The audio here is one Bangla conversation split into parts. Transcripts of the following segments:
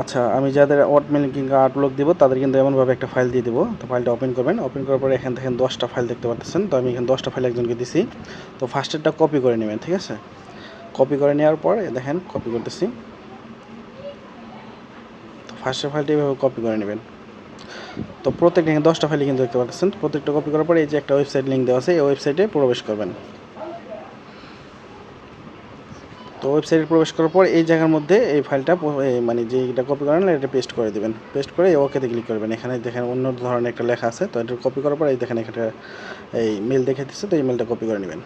আচ্ছা আমি যাদের ওয়াটমেল কিংবা আউটলুক দিব, তাদের কিন্তু এমনভাবে একটা ফাইল দিয়ে দেবো। তো ফাইলটা ওপেন করবেন। ওপেন করার পরে এখান থেকে দশটা ফাইল দেখতে পাচ্ছেন তো আমি এখানে দশটা ফাইল একজনকে দিছি। তো ফার্স্টেরটা কপি করে নেবেন, ঠিক আছে? কপি করে নেওয়ার পর, দেখেন কপি করতেছি। তো ফার্স্টের ফাইলটা এইভাবে কপি করে নেবেন। তো প্রত্যেকটা দশটা ফাইলে কিন্তু দেখতে পাচ্ছেন প্রত্যেকটা কপি করার পরে এই যে একটা ওয়েবসাইট লিঙ্ক দেওয়া আছে, এই ওয়েবসাইটে প্রবেশ করবেন। তো ওয়েবসাইটে প্রবেশ করার পর এই জায়গার মধ্যে এই ফাইলটা মানে যে এটা কপি করেন এটা পেস্ট করে দেবেন। পেস্ট করে ওকেতে ক্লিক করবেন। এখানে দেখেন অন্য ধরনের একটা লেখা আছে, তো এটা কপি করার পর এই দেখেন এখানে এই মেল দেখে দিচ্ছে তো এই মেলটা কপি করে নেবেন।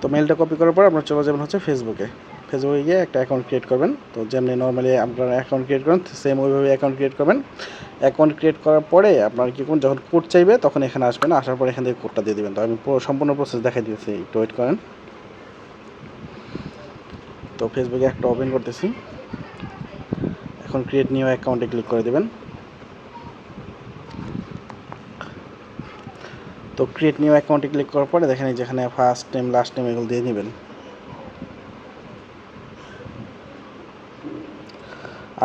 তো মেলটা কপি করার পর আপনার চলে যাবেন হচ্ছে ফেসবুকে ফেসবুকে গিয়ে একটা অ্যাকাউন্ট ক্রিয়েট করবেন। তো যেমনি নর্মালি আপনারা অ্যাকাউন্ট ক্রিয়েট করেন সেম ওইভাবে অ্যাকাউন্ট ক্রিয়েট করবেন। অ্যাকাউন্ট ক্রিয়েট করার পরে আপনার কি করুন যখন কোড চাইবে, তখন এখানে আসবেন, আসার পর এখান থেকে কোডটা দিয়ে দেবেন। তো আমি সম্পূর্ণ প্রসেস দেখাই দিয়েছি, একটু ওয়েট করেন। তো ফেসবুকে একটা ওপেন করতেছি। এখন ক্রিয়েট নিউ অ্যাকাউন্টে ক্লিক করে দেবেন। তো ক্রিয়েট নিউ অ্যাকাউন্টে ক্লিক করার পরে দেখেন যেখানে ফার্স্ট টাইম লাস্ট টাইম এগুলো দিয়ে নেবেন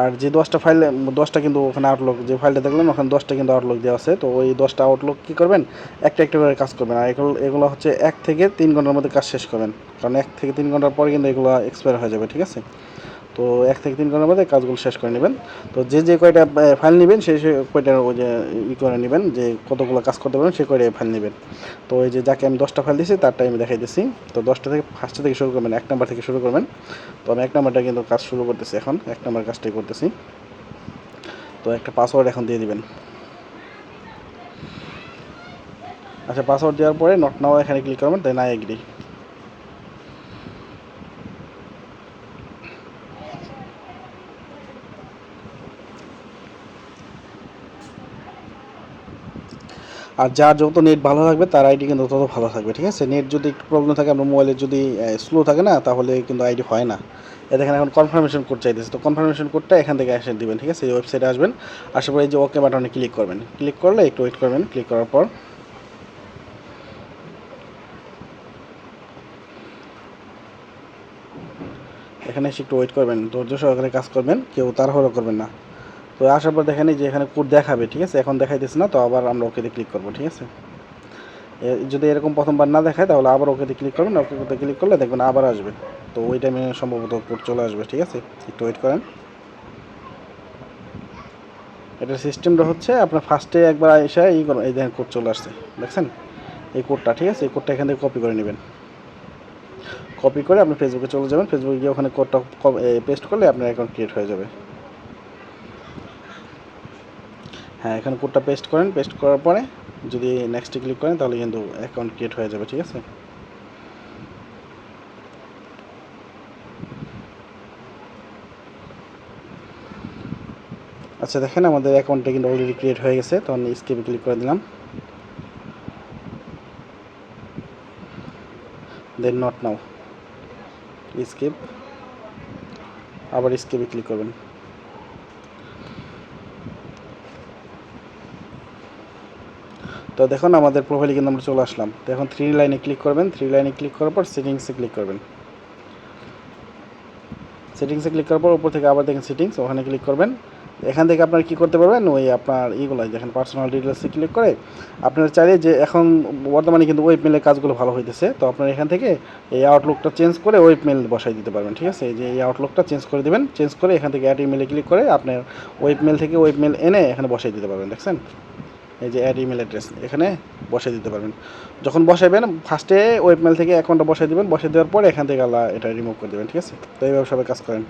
আর যে দশটা ফাইল দশটা কিন্তু ওখানে আউটলুক যে ফাইলটা দেখলেন ওখানে দশটা কিন্তু আউটলুক দেওয়া আছে। তো ওই দশটা আউটলুক কী করবেন? একটা একটা করে কাজ করবেন। আর এগুলো এগুলো হচ্ছে এক থেকে তিন ঘণ্টার মধ্যে কাজ শেষ করবেন। কারণ এক থেকে তিন ঘণ্টার পরে কিন্তু এগুলো এক্সপায়ার হয়ে যাবে, ঠিক আছে? তো এক থেকে তিন ঘণ্টার মধ্যে কাজগুলো শেষ করে নেবেন। তো যে যে কয়টা ফাইল নেবেন, সেই সেই কয়টার ওই যে ই করে নেবেন, যে কতগুলো কাজ করতে পারবেন, সে কয়টা ফাইল নেবেন। তো এই যে যাকে আমি দশটা ফাইল দিয়েছি তারটা আমি দেখাই দিচ্ছি তো দশটা থেকে ফার্স্টে থেকে শুরু করবেন, এক নাম্বার থেকে শুরু করবেন। তো আমি এক নাম্বারটা কিন্তু কাজ শুরু করতেছি এখন, এক নাম্বার কাজটাই করতেছি। তো একটা পাসওয়ার্ড এখন দিয়ে দিবেন। আচ্ছা পাসওয়ার্ড দেওয়ার পরে নট নাও এখানে ক্লিক করবেন দেন আই এগ্রি আর যার যত নেট ভালো থাকবে, তার আইডি কিন্তু তত ভালো থাকবে, ঠিক আছে? নেট যদি একটু প্রবলেম থাকে আপনার মোবাইলে যদি স্লো থাকে না, তাহলে কিন্তু আইডি হয় না। এ দেখেন এখন কনফার্মেশন কোড চাইতেছে। তো কনফার্মেশন কোডটা এখান থেকে এসে দিবেন, ঠিক আছে? এই ওয়েবসাইটে আসবেন আসার পরে এই যে ওকে বাটনে ক্লিক করবেন। ক্লিক করলে, একটু ওয়েট করবেন ক্লিক করার পর। এখানে এসে একটু ওয়েট করবেন, ধৈর্য সহকারে কাজ করবেন, কেউ তাড়াহুড়ো করবেন না। তো আসার পর দেখেন যে এখানে কোড দেখাবে, ঠিক আছে? এখন দেখাইতেছে না, তো আবার আমরা ওকেতে ক্লিক করব, ঠিক আছে? যদি এরকম প্রথমবার না দেখায়, তাহলে আবার ওকেতে ক্লিক করবেন ওকেতে ক্লিক করলে দেখবেন আবার আসবে। তো ওই টাইমে সম্ভবত কোড চলে আসবে, ঠিক আছে? একটু ওয়েট করেন। এটার সিস্টেমটা হচ্ছে আপনার ফার্স্টে একবার এসে এই এই দেখেন কোড চলে আসছে, দেখছেন? এই কোডটা ঠিক আছে? এই কোডটা এখান থেকে কপি করে নেবেন। কপি করে আপনি ফেসবুকে চলে যাবেন। ফেসবুকে গিয়ে ওখানে কোডটা পেস্ট করলে আপনার অ্যাকাউন্ট ক্রিয়েট হয়ে যাবে। হ্যাঁ এখানে কোডটা পেস্ট করেন। পেস্ট করার পরে যদি নেক্সটে ক্লিক করেন, তাহলে কিন্তু অ্যাকাউন্ট ক্রিয়েট হয়ে যাবে, ঠিক আছে? আচ্ছা দেখেন আমাদের অ্যাকাউন্টটা কিন্তু অলরেডি ক্রিয়েট হয়ে গেছে তখন স্কিপে ক্লিক করে দিলাম। দেন নট নাও স্কিপ আবার স্কিপে ক্লিক করবেন। তো দেখুন, আমাদের প্রোফাইলে কিন্তু আমরা চলে আসলাম। তো এখন থ্রি লাইনে ক্লিক করবেন। থ্রি লাইনে ক্লিক করার পর সেটিংসে ক্লিক করবেন। সেটিংসে ক্লিক করার পর উপর থেকে আবার দেখেন সেটিংস ওখানে ক্লিক করবেন। এখান থেকে আপনারা কী করতে পারবেন? ওই আপনার ইগুলো দেখেন পার্সোনাল ডিটেলসে ক্লিক করে আপনারা চাইলে যে এখন বর্তমানে কিন্তু ওয়েব মেলের কাজগুলো ভালো হইতেছে। তো আপনারা এখান থেকে এই আউটলুকটা চেঞ্জ করে ওয়েব মেল বসাই দিতে পারবেন, ঠিক আছে? যে এই আউটলুকটা চেঞ্জ করে দেবেন। চেঞ্জ করে এখান থেকে অ্যাড ইমেলে ক্লিক করে আপনার ওয়েব মেল থেকে ওয়েব মেল এনে এখানে বসাই দিতে পারবেন, দেখছেন? এই যে অ্যাড ইমেল অ্যাড্রেস এখানে বসে দিতে পারবেন। যখন বসাবেন ফার্স্টে ওয়েবমেল থেকে অ্যাকাউন্টটা বসে দেবেন। বসে দেওয়ার পর এখান থেকে আল্লাহ এটা রিমুভ করে দেবেন, ঠিক আছে? তো এইভাবে সবাই কাজ করেন।